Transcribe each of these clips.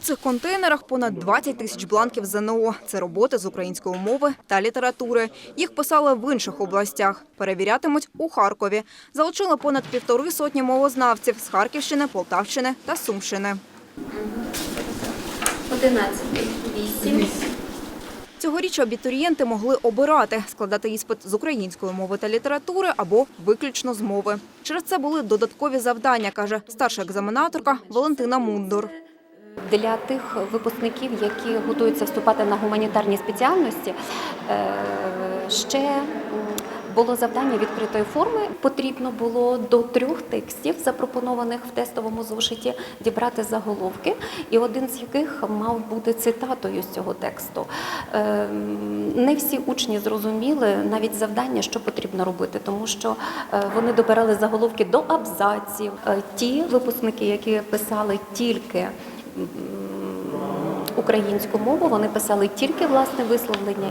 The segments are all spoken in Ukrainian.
цих контейнерах понад 20 тисяч бланків ЗНО. Це роботи з української мови та літератури. Їх писали в інших областях. Перевірятимуть у Харкові. Залучили понад півтори сотні мовознавців з Харківщини, Полтавщини та Сумщини. 11, 8. Цьогоріч абітурієнти могли обирати складати іспит з української мови та літератури або виключно з мови. Через це були додаткові завдання, каже старша екзаменаторка Валентина Мундур. Для тих випускників, які готуються вступати на гуманітарні спеціальності, е, ще було завдання відкритої форми. Потрібно було до трьох текстів, запропонованих в тестовому зошиті, дібрати заголовки, і один з яких мав бути цитатою з цього тексту. Е, Не всі учні зрозуміли навіть завдання, що потрібно робити, тому що е, вони добирали заголовки до абзаців. Ті випускники, які писали тільки українську мову, вони писали тільки власне висловлення.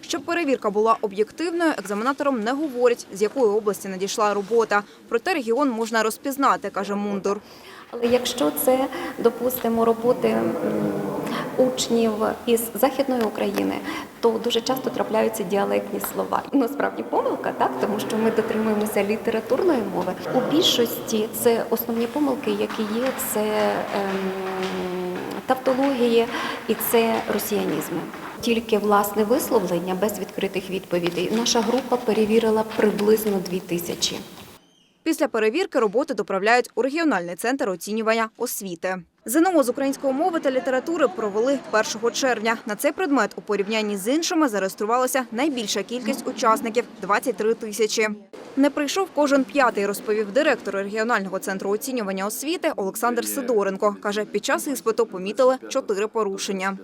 Щоб перевірка була об'єктивною, екзаменаторам не говорять, з якої області надійшла робота. Проте регіон можна розпізнати, каже Мундур. Але якщо це, допустимо, роботи учнів із Західної України, то дуже часто трапляються діалектні слова. Ну, справді помилка, так, тому що ми дотримуємося літературної мови. У більшості це основні помилки, які є, це ем, тавтології і це росіянізми. Тільки власне висловлення без відкритих відповідей. Наша група перевірила приблизно дві тисячі. Після перевірки роботи доправляють у регіональний центр оцінювання освіти. ЗНО з української мови та літератури провели 1 червня. На цей предмет у порівнянні з іншими зареєструвалася найбільша кількість учасників – 23 тисячі. Не прийшов кожен п'ятий, розповів директор регіонального центру оцінювання освіти Олександр Сидоренко. Каже, під час іспиту помітили чотири порушення.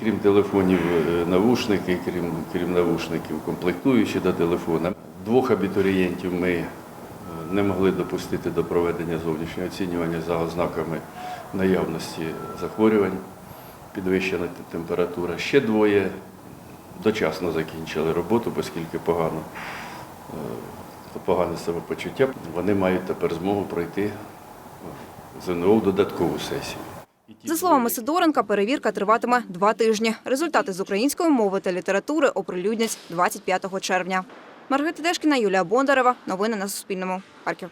Крім телефонів, е, навушники, крім, крім навушників, комплектуючі до телефона. Двох абітурієнтів ми не могли допустити до проведення зовнішнього оцінювання за ознаками наявності захворювань, підвищена температура. Ще двоє дочасно закінчили роботу, оскільки погано, е, погане самопочуття. Вони мають тепер змогу пройти ЗНО в додаткову сесію. За словами Сидоренка, перевірка триватиме два тижні. Результати з української мови та літератури оприлюднять 25 червня. Маргарита Дешкіна, Юлія Бондарева. Новини на Суспільному. Харків.